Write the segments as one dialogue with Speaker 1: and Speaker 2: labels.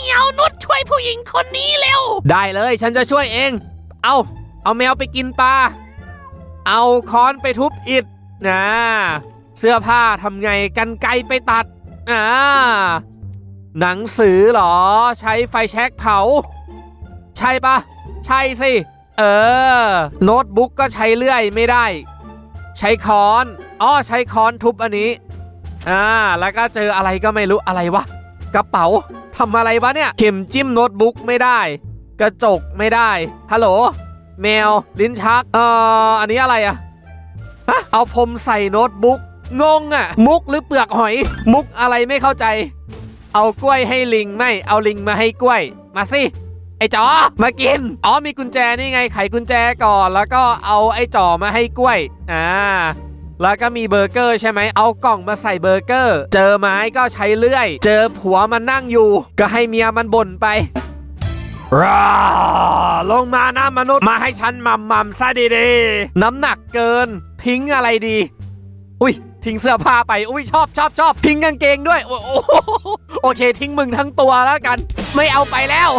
Speaker 1: เหมียวนุชช่วยผู้หญิงคนนี้เร็ว
Speaker 2: ได้เลยฉันจะช่วยเอง เอาเอาแมวไปกินปลา เอาค้อนไปทุบอิฐนะเสื้อผ้าทำไงกันไกรไปตัดอ่าหนังสือเหรอ ใช้ไฟแช็กเผา ใช่ปะใช่สิ เออ โน้ตบุ๊กก็ใช้เลื่อยไม่ได้ ใช้ค้อนอ๋อใช้ค้อนทุบอันนี้อ่าแล้วก็เจออะไรก็ไม่รู้อะไรวะ กระเป๋า ทำอะไรวะเนี่ย เข็มจิ้มโน้ตบุ๊กไม่ได้ กระจกไม่ได้ ฮัลโหล แมว ลิ้นชัก เอ่อ อันนี้อะไรอะะเอาพรมใส่โน้ตบุ๊ก งงอะมุกหรือเปลือกหอย มุกอะไรไม่เข้าใจ เอากล้วยให้ลิงไม่ เอาลิงมาให้กล้วย มาสิ ไอ้จอ มากิน อ๋อ มีกุญแจนี่ไง ไขกุญแจก่อน แล้วก็เอาไอ้จอมาให้กล้วย อ่า แล้วก็มีเบอร์เกอร์ใช่ไหมเอากล่องมาใส่เบอร์เกอร์ เจอไม้ก็ใช้เลื่อย เจอผัวมันนั่งอยู่ ก็ให้เมียมันบ่นไปราลงมานะมนุษย์มาให้ฉันมัมมัมซะดีๆ น้ำหนักเกิน ทิ้งอะไรดี อุ้ยทิ้งเสื้อผ้าไป อุ้ยชอบชอบชอบทิ้งกางเกงด้วย โอ้โอ้โอเค ทิ้งมึงทั้งตัวแล้วกัน ไม่เอาไปแล้ว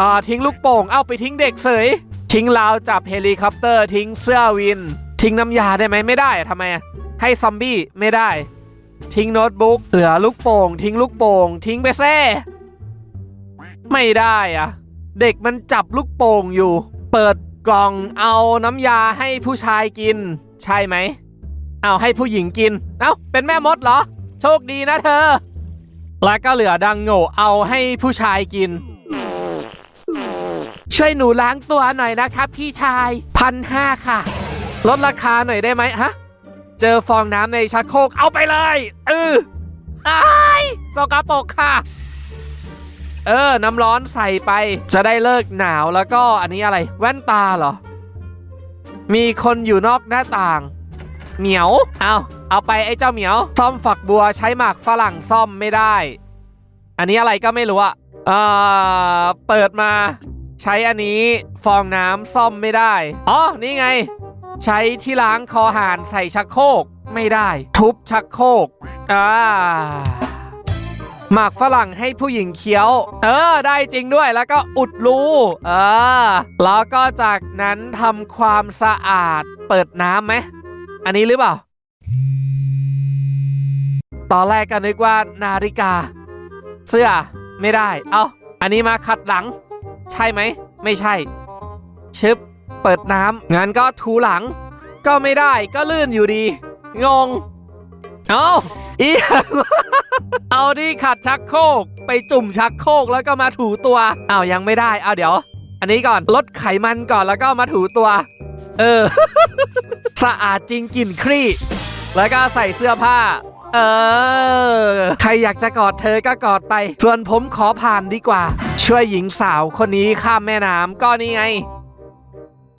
Speaker 2: อ่าทิ้งลูกโป่งเอาไปทิ้งเด็กเสยทิ้งราวจับเฮลิคอปเตอร์ทิ้งเสื้อวิน ทิ้งน้ำยาได้ไหมไม่ได้ทำไมให้ซอมบี้ไม่ได้ ทิ้งโน้ตบุ๊กเหลือลูกโป่ง ทิ้งลูกโป่ง ทิ้งไปแซ่ไม่ได้อะเด็กมันจับลูกโป่งอยู่ เปิดกล่องเอาน้ำยาให้ผู้ชายกิน ใช่ไหมเอาให้ผู้หญิงกิน เอ้าเป็นแม่มดเหรอ โชคดีนะเธอ แล้วก็เหลือดังโง่เอาให้ผู้ชายกิน ช่วยหนูล้างตัวหน่อยนะครับพี่ชายพันห้าค่ะ ลดราคาหน่อยได้ไหมฮะ เจอฟองน้ำในชักโครกเอาไปเลยเออไอ้ายสกปรกค่ะ เออ น้ำร้อนใส่ไป จะได้เลิกหนาวแล้วก็อันนี้อะไร แว่นตาเหรอ มีคนอยู่นอกหน้าต่าง เหมียว เอาเอาไปไอ้เจ้าเหมียว ซ่อมฝักบัวใช้หมากฝรั่งซ่อมไม่ได้ อันนี้อะไรก็ไม่รู้อะเอ่อเปิดมา ใช้อันนี้ฟองน้ำซ่อมไม่ได้ อ๋อ นี่ไง ใช้ที่ล้างคอหานใส่ชักโครกไม่ได้ ทุบชักโครกอ่าหมากฝรั่งให้ผู้หญิงเคี้ยว เออ ได้จริงด้วยแล้วก็อุดรูเออ แล้วก็จากนั้นทำความสะอาดเปิดน้ำไหม อันนี้หรือเปล่า ตอนแรกก็นึกว่านาฬิกา เสื้อไม่ได้ เอาอันนี้มาขัดหลัง ใช่ไหม ไม่ใช่ ชึบ ปิดน้ำงั้นก็ถูหลัง ก็ไม่ได้ก็ลื่นอยู่ดี งง เอาอีเอาดิขัดชักโครกไปจุ่มชักโครกแล้วก็มาถูตัวอ้าวยังไม่ได้เอาเดี๋ยว อันนี้ก่อนลดไขมันก่อนแล้วก็มาถูตัว เออ สะอาดจริงกลิ่นครี่ แล้วก็ใส่เสื้อผ้า เออ ใครอยากจะกอดเธอก็กอดไป ส่วนผมขอผ่านดีกว่า ช่วยหญิงสาวคนนี้ข้ามแม่น้ำก็นี่ไง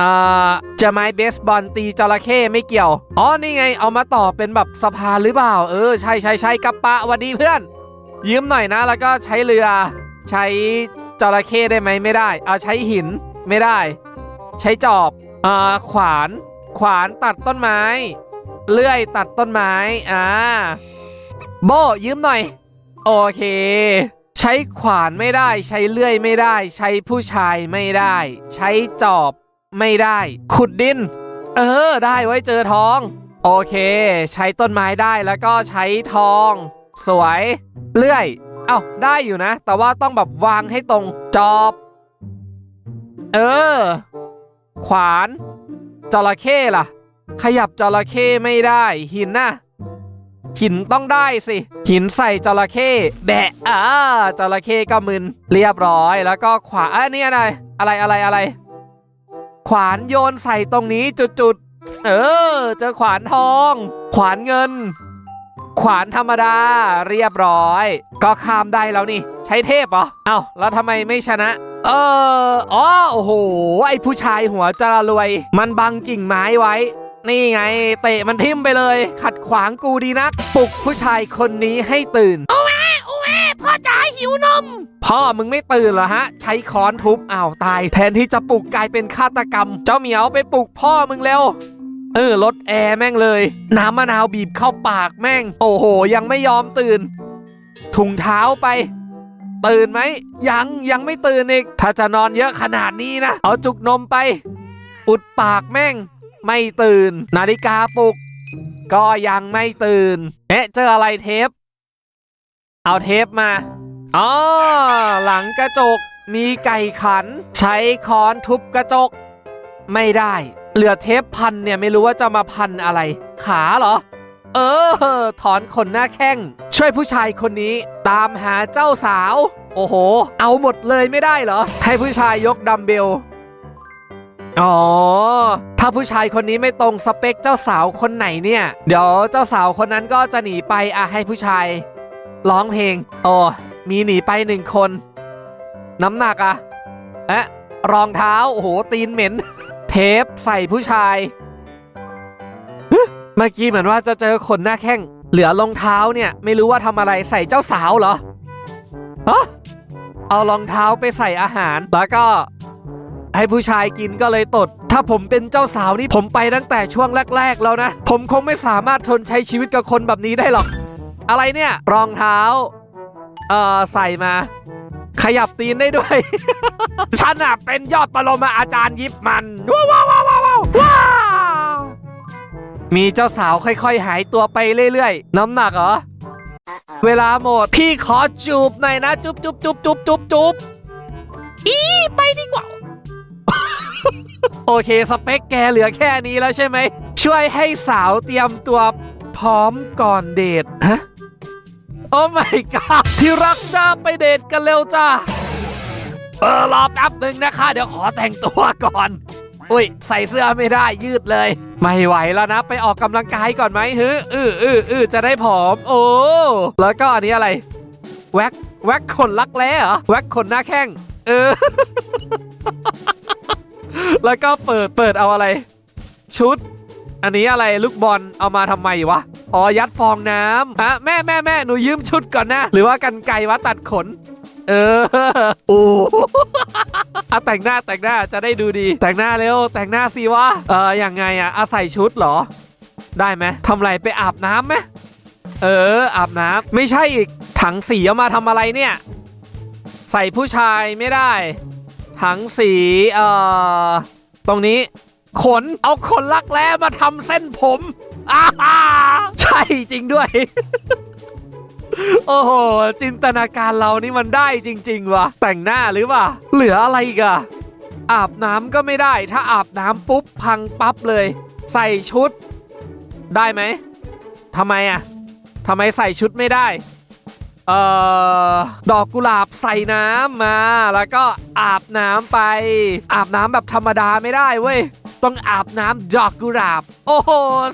Speaker 2: อ่อจะไม้เบสบอลตีจระเข้ไม่เกี่ยว อ๋อ นี่ไง เอามาต่อเป็นแบบสะพานหรือเปล่า เออ ใช่ใช่ใช่กับปะวัดดีเพื่อน ยืมหน่อยนะ แล้วก็ใช้เรือ ใช้จระเข้ได้ไหมไม่ได้ เอาใช้หินไม่ได้ ใช้จอบอ่อขวาน ขวานตัดต้นไม้ เลื่อยตัดต้นไม้ อ่า โบยืมหน่อย โอเค ใช้ขวานไม่ได้ ใช้เลื่อยไม่ได้ ใช้ผู้ชายไม่ได้ ใช้จอบ ไม่ได้ ขุดดิน เออ ได้ไว้เจอทอง โอเค ใช้ต้นไม้ได้แล้วก็ใช้ทอง สวยเลื่อย เอ้าได้อยู่นะ แต่ว่าต้องแบบวางให้ตรงจอบ เออ ขวานจระเข้ล่ะ ขยับจระเข้ไม่ได้ หินน่ะหินต้องได้สิ หินใส่จระเข้แบะอ่าจระเข้ก็มึน เรียบร้อยแล้วก็ขวาอันนี้อะไร อะไรอะไรอะไร ขวานโยนใส่ตรงนี้จุดๆ เออ เจอขวานทอง ขวานเงิน ขวานธรรมดาเรียบร้อย ก็ข้ามได้แล้วนี่ ใช้เทพเหรอ เอ้า แล้วทำไมไม่ชนะ เอออ๋อโอ้โห ไอผู้ชายหัวจระรวย มันบังกิ่งไม้ไว้ นี่ไง เตะมันทิ่มไปเลย ขัดขวางกูดีนัก ปลุกผู้ชายคนนี้ให้ตื่น
Speaker 1: โอ้แม่โอ้แม่พ่อจ หิวนม
Speaker 2: พ่อมึงไม่ตื่นเหรอฮะ ใช้ค้อนทุบอ้าวตาย แทนที่จะปลุกกลายเป็นฆาตกรรม เจ้าเหมียวไปปลุกพ่อมึงเร็วเออลดแอร์แม่งเลย น้ำมะนาวบีบเข้าปากแม่ง โอ้โห ยังไม่ยอมตื่น ถุงเท้าไป ตื่นไหม ยังยังไม่ตื่นอีก ถ้าจะนอนเยอะขนาดนี้นะ เอาจุกนมไป อุดปากแม่ง ไม่ตื่น นาฬิกาปลุก ก็ยังไม่ตื่นเอ๊ะเจออะไรเทป เอาเทปมา อ๋อหลังกระจกมีไก่ขัน ใช้ค้อนทุบกระจก ไม่ได้ เหลือเทปพันเนี่ยไม่รู้ว่าจะมาพันอะไร ขาเหรอ เออ ถอนขนหน้าแข้ง ช่วยผู้ชายคนนี้ตามหาเจ้าสาว โอ้โห เอาหมดเลยไม่ได้เหรอ ให้ผู้ชายยกดัมเบล อ๋อ ถ้าผู้ชายคนนี้ไม่ตรงสเปคเจ้าสาวคนไหนเนี่ย เดี๋ยวเจ้าสาวคนนั้นก็จะหนีไปอะให้ผู้ชายร้องเพลง โอ้ มีหนีไปหนึ่งคน น้ำหนักอะเอ๊ะรองเท้า โอ้โห ตีนเหม็น เทปใส่ผู้ชาย เมื่อกี้เหมือนว่าจะเจอขนหน้าแข้ง เหลือรองเท้าเนี่ย ไม่รู้ว่าทำอะไรใส่เจ้าสาวเหรอฮะเอารองเท้าไปใส่อาหาร แล้วก็ให้ผู้ชายกินก็เลยตด ถ้าผมเป็นเจ้าสาวนี่ผมไปตั้งแต่ช่วงแรก ๆ แล้วนะ ผมคงไม่สามารถทนใช้ชีวิตกับคนแบบนี้ได้หรอก อะไรเนี่ย รองเท้า เอ่อใส่มา ขยับตีนได้ด้วย ฉันอะเป็นยอดปรมาอาจารย์ยิบมันว้าวว้าวว้าวว้าวว้าวว้าวมีเจ้าสาวค่อย ๆ หายตัวไปเรื่อยๆ น้ำหนักเหรอ เวลาหมด พี่ขอจูบหน่อยนะ จุ๊บจุ๊บจุ๊บจุ๊บจุ๊บจุ๊บ
Speaker 1: อีไปดีกว่า
Speaker 2: โอเค สเปคแกเหลือแค่นี้แล้วใช่ไหม ช่วยให้สาวเตรียมตัวพร้อมก่อนเดทฮะ โอ้ my god ที่รักจ้าไปเดทกันเร็วจ้าเออรอแป๊บหนึ่งนะคะ เดี๋ยวขอแต่งตัวก่อน อุ้ย ใส่เสื้อไม่ได้ยืดเลย ไม่ไหวแล้วนะ ไปออกกำลังกายก่อนไหมฮึอืออืออือจะได้ผอม โอ้ แล้วก็อันนี้อะไร แว็ก แว็กขนลักแร้เหรอ แว็กขนหน้าแข้ง เออ แล้วก็เปิด เปิดเอาอะไร ชุด อันนี้อะไรลูกบอลเอามาทำไมวะ อ๋อยัดฟองน้ำฮะแม่แม่แม่หนูยืมชุดก่อนนะ หรือว่ากันไกรวะตัดขน เออ โอ้อะแต่งหน้าแต่งหน้าจะได้ดูดี แต่งหน้าเร็วแต่งหน้าสิวะ เออยังไงอะอาใส่ชุดเหรอ ได้ไหมทำไรไปอาบน้ำไหมเออ อาบน้ำไม่ใช่อีกถังสีเอามาทำอะไรเนี่ย ใส่ผู้ชายไม่ได้ ถังสีเอ่อตรงนี้ ขน เอาขนลักแร้มาทำเส้นผมอ้าใช่จริงด้วย โอ้โห จินตนาการเรานี่มันได้จริง ๆวะแต่งหน้าหรือเปล่าเหลืออะไรอีกอะอาบน้ำก็ไม่ได้ ถ้าอาบน้ำปุ๊บพังปั๊บเลย ใส่ชุด ได้ไหมทำไมอะทำไมใส่ชุดไม่ได้เอ่อดอกกุหลาบใส่น้ำมา แล้วก็อาบน้ำไป อาบน้ำแบบธรรมดาไม่ได้เว้ย ต้องอาบน้ำดอกกุหลาบ โอ้โห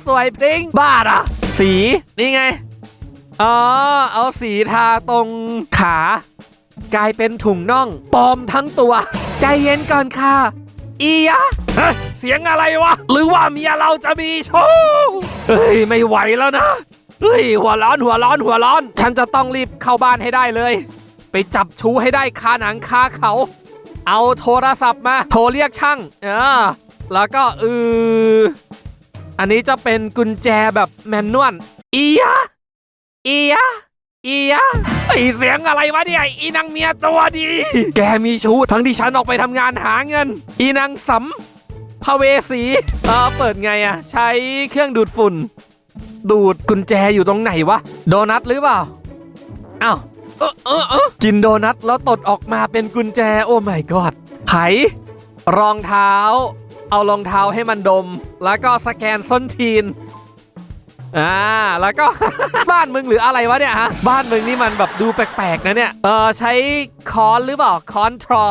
Speaker 2: สวยพริ้งบ้าอะสีนี่ไง อ๋อ เอาสีทาตรงขา กลายเป็นถุงน่องปลอมทั้งตัว ใจเย็นก่อนค่ะ อียะเฮ้ยเสียงอะไรวะ หรือว่าเมียเราจะมีโชว์เฮ้ย ไม่ไหวแล้วนะ เฮ้ย หัวร้อนหัวร้อนหัวร้อน ฉันจะต้องรีบเข้าบ้านให้ได้เลย ไปจับชูให้ได้คาหนังคาเขา เอาโทรศัพท์มา โทรเรียกช่าง เออ แล้วก็เอออันนี้จะเป็นกุญแจแบบแมนนวลอียะอียะอียะไอเสียงอะไรวะเนี่ยอีนางเมียตัวดี แกมีชู้ทั้งที่ฉันออกไปทำงานหาเงิน อีนางสำพระเวสีเออเปิดไงอะใช้เครื่องดูดฝุ่น ดูดกุญแจอยู่ตรงไหนวะ โดนัทหรือเปล่าอ้าวเออเออเออกินโดนัทแล้วตดออกมาเป็นกุญแจโอ้ my god ไขรองเท้า เอารองเท้าให้มันดม แล้วก็สแกนส้นทีนอ่าแล้วก็ บ้านมึงหรืออะไรวะเนี่ยฮะบ้านมึงนี่มันแบบดูแปลกๆนะเนี่ยเออใช้ค้อนหรือเปล่าค้อนทรอ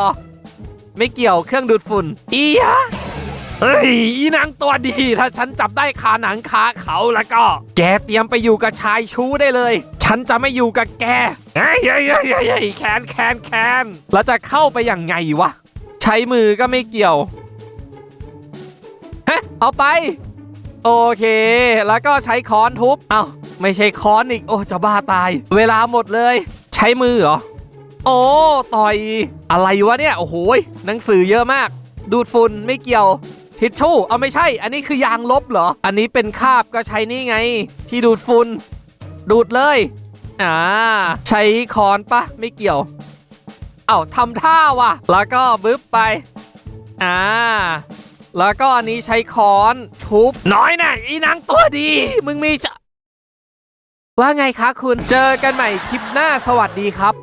Speaker 2: ไม่เกี่ยวเครื่องดูดฝุ่นอียะเฮ้ยอีนางตัวดีถ้าฉันจับได้คาหนังคาเขาแล้วก็ แกเตรียมไปอยู่กับชายชู้ได้เลย ฉันจะไม่อยู่กับแกเฮ้ยเฮ้ยเฮ้ยเฮ้ยแคนแคนแคนแล้วจะเข้าไปอย่างไงวะ ใช้มือก็ไม่เกี่ยว ฮะเอาไป โอเค แล้วก็ใช้ค้อนทุบ เอ้าไม่ใช่ค้อนอีก โอ้จะบ้าตาย เวลาหมดเลย ใช้มือเหรอ โอ้ต่อย อะไรวะเนี่ย โอ้โหหนังสือเยอะมาก ดูดฝุ่นไม่เกี่ยวทิชชู่ เอาไม่ใช่ อันนี้คือยางลบเหรอ อันนี้เป็นคาบก็ใช้นี่ไง ที่ดูดฝุ่น ดูดเลย อ่า ใช้ค้อนปะไม่เกี่ยว เอ้าทำท่าว่ะ แล้วก็บึ๊บไป อ่า แล้วก็อันนี้ใช้ค้อนทุบน้อยน่ะอีนางตัวดี มึงมีจะว่าไงคะคุณเจอกันใหม่คลิปหน้าสวัสดีครับ